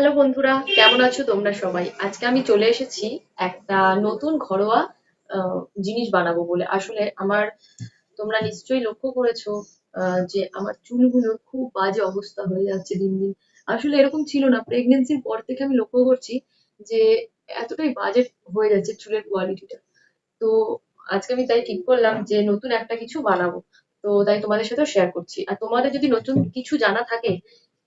Hello বন্ধুরা, কেমন আছো তোমরা সবাই? আজকে আমি চলে এসেছি একটা নতুন ঘরোয়া জিনিস বানাবো বলে। আসলে আমার, তোমরা নিশ্চয়ই লক্ষ্য করেছ যে আমার চুলগুলোর খুব বাজে অবস্থা হয়ে যাচ্ছে দিন দিন। আসলে এরকম ছিল না। প্রেগনেন্সির পর থেকে আমি লক্ষ্য করছি যে এতটাই বাজে হয়ে যাচ্ছে চুলের কোয়ালিটিটা তো আজকে আমি তাই ঠিক করলাম যে নতুন একটা কিছু বানাবো। তো তাই তোমাদের সাথেও শেয়ার করছি। আর তোমাদের যদি নতুন কিছু জানা থাকে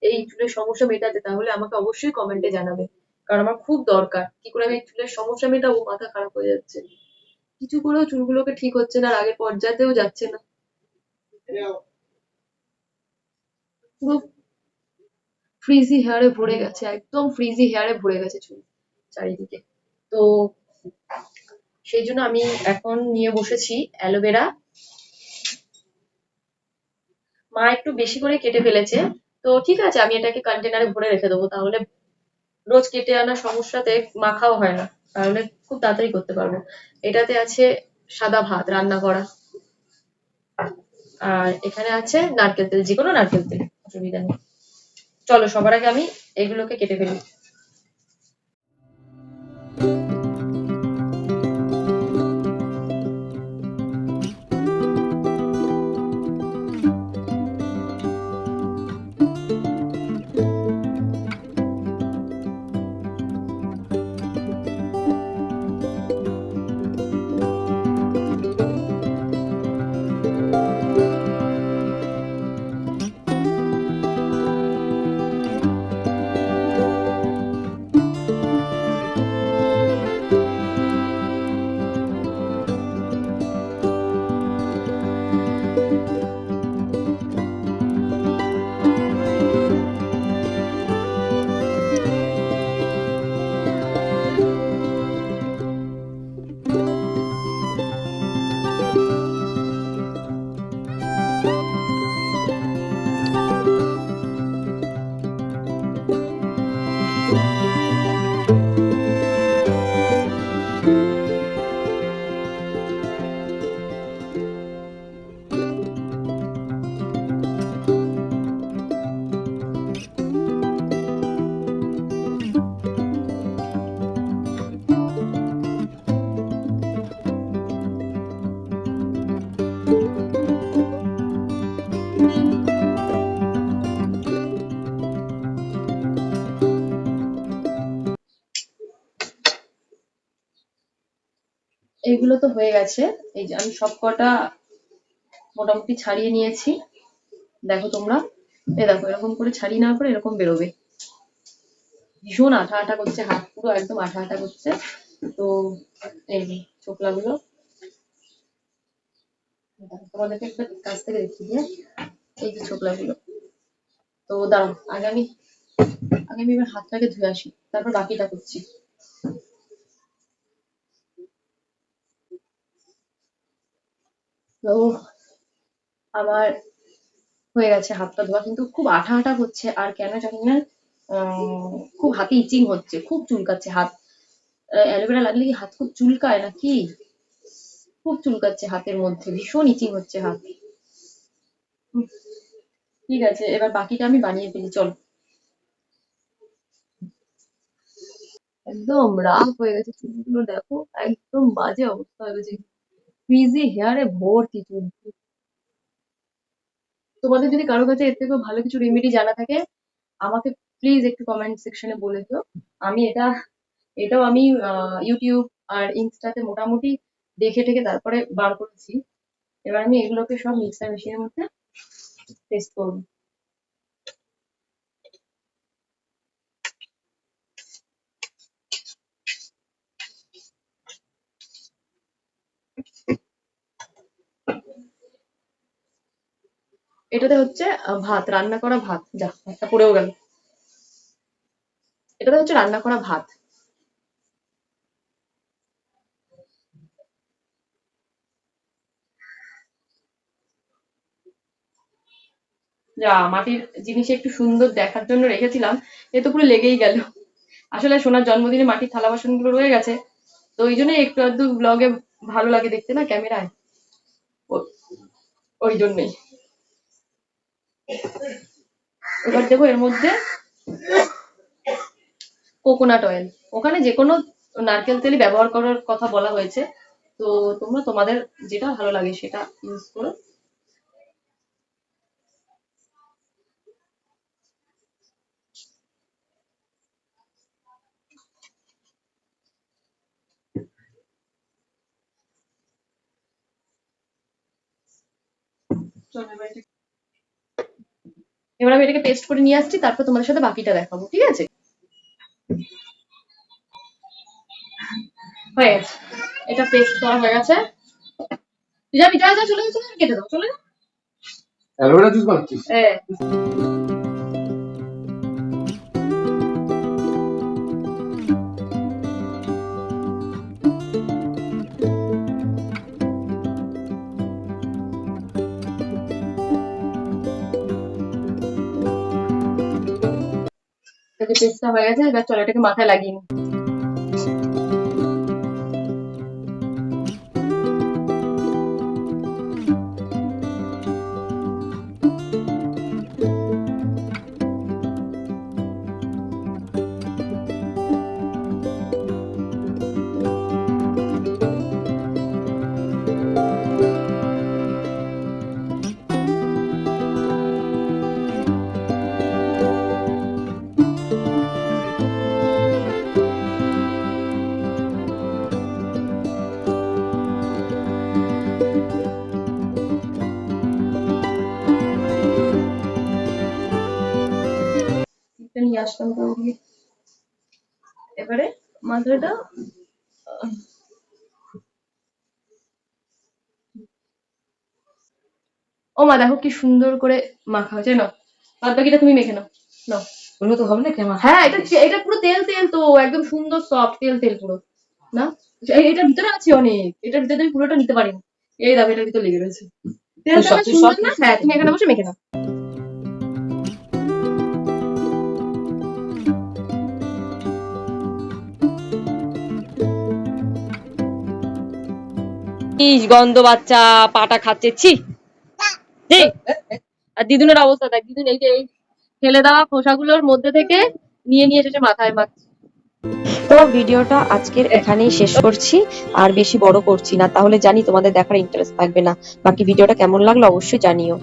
এই চুলের সমস্যা মেটাতে, তাহলে আমাকে অবশ্যই কমেন্টে জানাবে। কারণ আমার খুব দরকার। কি করে আমি চুলের সমস্যা মেটাবো? মাথা খারাপ হয়ে যাচ্ছে। কিছু করেও চুলগুলোকে ঠিক হচ্ছে না আর আগের পর্যায়েতেও যাচ্ছে না। পুরো ফ্রিজি হেয়ারে ভরে গেছে, একদম ফ্রিজি হেয়ারে ভরে গেছে চুল চারিদিকে। তো সেই জন্য আমি এখন নিয়ে বসেছি অ্যালোভেরা মা একটু বেশি করে কেটে ফেলেছে। তো ঠিক আছে, আমি এটাকে কন্টেনারে ভরে রেখে দেবো, তাহলে রোজ কেটে আনা সমস্যাতে মাখাও হয় না, তাহলে খুব তাড়াতাড়ি করতে পারব। এটাতে আছে সাদা ভাত রান্না করা। আর এখানে আছে নারকেল তেল যে কোনো নারকেল তেল, অসুবিধা নেই। চলো, সবার আগে আমি এগুলোকে কেটে ফেলি। এইগুলো তো হয়ে গেছে। এই যে আমি সব কটা মোটামুটি ছাড়িয়ে নিয়েছি। দেখো তোমরা। এ দেখো এরকম করে ছাড়িয়ে নেওয়ার পরে এরকম বেরোবে। ভীষণ আঠা আঠা করছে হাত পুরো একদম আঠা আঠা করছে। তো এই দেখো, তোমাদেরকে একটা কাছ থেকে দেখিয়ে দিয়ে এই যে ছোকলাগুলো তো দাঁড়াও আগে আমি আগে আমি এবার হাতটাকে ধুয়ে আসি তারপর বাকিটা করছি। তো আমার হয়ে গেছে হাতটা ধোয়া। কিন্তু খুব আঠা আঠা হচ্ছে, আর কেন জানি না খুব হাতে ইচিং হচ্ছে, খুব চুলকাচ্ছে হাত। অ্যালোভেরা লাগলে কি হাত খুব চুলকায় নাকি? খুব চুলকাচ্ছে হাতের মধ্যে, ভীষণ ইচিং হচ্ছে হাত। ঠিক আছে, এবার বাকিটা আমি বানিয়ে ফেলি, চলো। একদম রাগ হয়ে গেছে, চুলগুলো দেখো, একদম বাজে অবস্থা হয়ে গেছে। ফ্রিজি হেয়ারে ভর্তি চুল। তোমাদের যদি কারও কাছে এর থেকেও ভালো কিছু রেমেডি জানা থাকে, আমাকে প্লিজ একটু কমেন্ট সেকশনে বলে দিও। আমি এটা, এটাও আমি ইউটিউব আর ইনস্টাতে মোটামুটি দেখে টেখে তারপরে বার করেছি। এবার আমি এগুলোকে সব মিক্সার মেশিনের মধ্যে টেস্ট করব। এটাতে হচ্ছে ভাত, রান্না করা ভাত, যা একটা পড়েও গেল। এটাতে হচ্ছে রান্না করা ভাত। যা, মাটির জিনিস একটু সুন্দর দেখার জন্য রেখেছিলাম, এ তো পুরো লেগেই গেল। আসলে সোনার জন্মদিনে মাটির থালা বাসনগুলো রয়ে গেছে, তো ওই জন্যই একটু আধটু ব্লগে ভালো লাগে দেখতে না ক্যামেরায়? ওই জন্যই। এবার দেখো এর মধ্যে কোকোনাট অয়েল ওখানে যে কোনো নারকেল তেলই ব্যবহার করার কথা বলা হয়েছে। তো তোমরা তোমাদের যেটা ভালো লাগে সেটা ইউজ করো। চলো এবার আমি এটাকে পেস্ট করে নিয়ে আসছি তারপর তোমাদের সাথে বাকিটা দেখাবো ঠিক আছে? হয়ে গেছে। এটা পেস্ট করা হয়ে গেছে। যা যা চলে যা চলে যা, কেটে দাও চলে যাও অ্যালোভেরা জুস বানাচ্ছিস? হ্যাঁ। পেস্টটা হয়ে গেছে এবার চলো এটাকে মাথায় লাগিয়ে নিই। নিয়ে আসলাম দৌড়িয়ে এবারে মাথাটা ও মা দেখো কি সুন্দর করে মাখা হয়েছে নাও। বাদ বাকিটা তুমি মেখে নাও নাও। ওগুলো তো হবে না কেমন হ্যাঁ এটা এটা পুরো তেল তেল তো একদম সুন্দর সফট তেল তেল পুরো। না এই- এটার ভিতরে আছে অনেক। এটার ভিতরে আমি পুরোটা নিতে পারিনি। এই দেখো এটার ভিতরে লেগে রয়েছে। সব- সুন্দর না? হ্যাঁ তুমি এখানে বসে মেখে নাও। ইস গন্ধ বাচ্চা, পাটা খাচ্ছে, ছি। আর দিদুনের অবস্থা দেখ, দিদুন এই যে এই ফেলে দেওয়া খোসাগুলোর মধ্যে থেকে নিয়ে নিয়ে এসেছে, মাথায় মাখছে। তো ভিডিওটা আজকের এখানেই শেষ করছি, আর বেশি বড় করছি না। তাহলে জানি তোমাদের দেখার ইন্টারেস্ট থাকবে না। বাকি ভিডিওটা কেমন লাগল অবশ্যই জানিও।